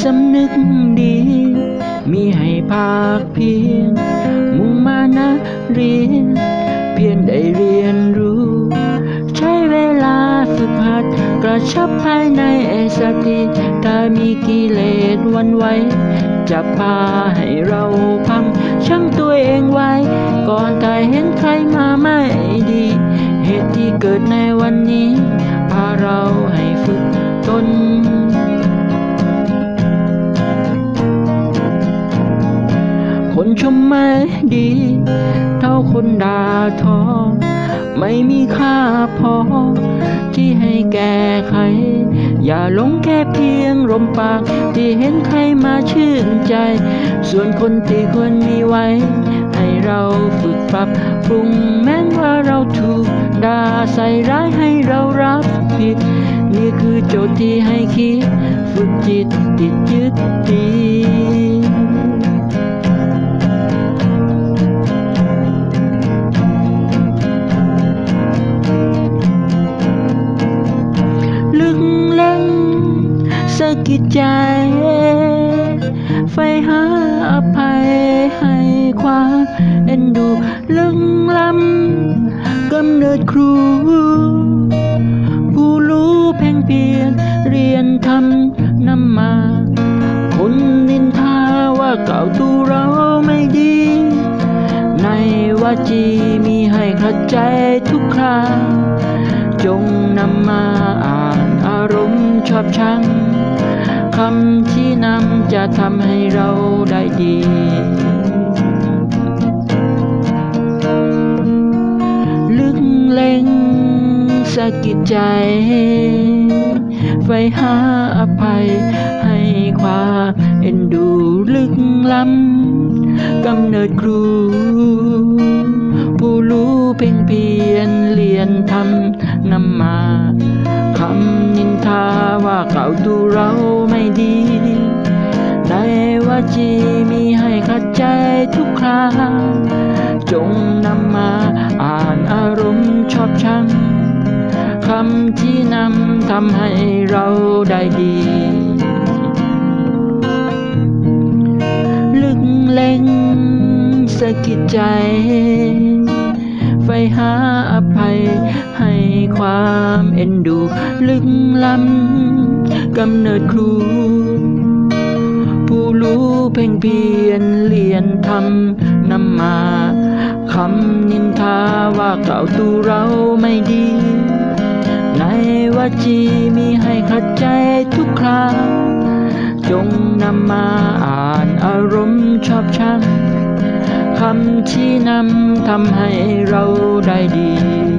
สำนึกดี มีให้ภาคเพียรมุ่งมานะเรียน เพียรได้เรียนรู้ ใช้เวลาฝึกหัด กระชับภายในเอสติถ้ามีกิเลสวันไหวจะพาให้เราพังชั่งตัวเองไว้ ก่อนถ้าเห็นใครมาไม่ดี เหตุที่เกิดในวันนี้ พาเราให้ฝึกตน ชมไม่ดี เท่าคนด่าทอ ไม่มีค่าพอ ที่ให้แก้ไข อย่าหลงแค่เพียงลมปาก ที่เห็นใครมาชื่นใจ ส่วนคนที่ควรมีไว้ ให้เราฝึกปรับปรุงแม้นว่าเราถูกด่าใส่ร้ายให้เรารับผิด นี่คือโจทย์ที่ให้คิด ฝึกจิตติดยึดดี กิดใจ ไฟหาอภัยให้ความเอ็นดูลึกล้ำกำเนิดครู ผู้รู้เพ่งเพียรเรียนทำนำมา คนนินทาว่าเก่าตัวเราไม่ดี ในวาจีมีให้ข้าใจทุกคราจงนำมาอ่านอารมณ์ชอบชังำที่นำจะทำให้เราได้ดี ลึกเล็งสะกิดใจไฟหาอภัยให้ความเอ็นดูลึกล้ำกำเนิดครู ยนทำนำมาคำนินทาว่าเก่าดูเราไม่ดีในวาจีมีให้ข้าใจทุกคราจงนำมาอ่านอารมณ์ชอบชังคำที่นำทำให้เราได้ดี ลึกเล็งสะกิดใจ ไฟหาอภัย ให้ความเอ็นดูลึกล้ำกำเนิดครู ผู้รู้เพ่งเพียรเรียนทำนำมาคำนินทาว่าเก่าตัวเราไม่ดี ในวาจีมีให้ข้าใจทุกคราจงนำมาอ่านอารมณ์ชอบชังำชี้นำทำให้เราได้ดี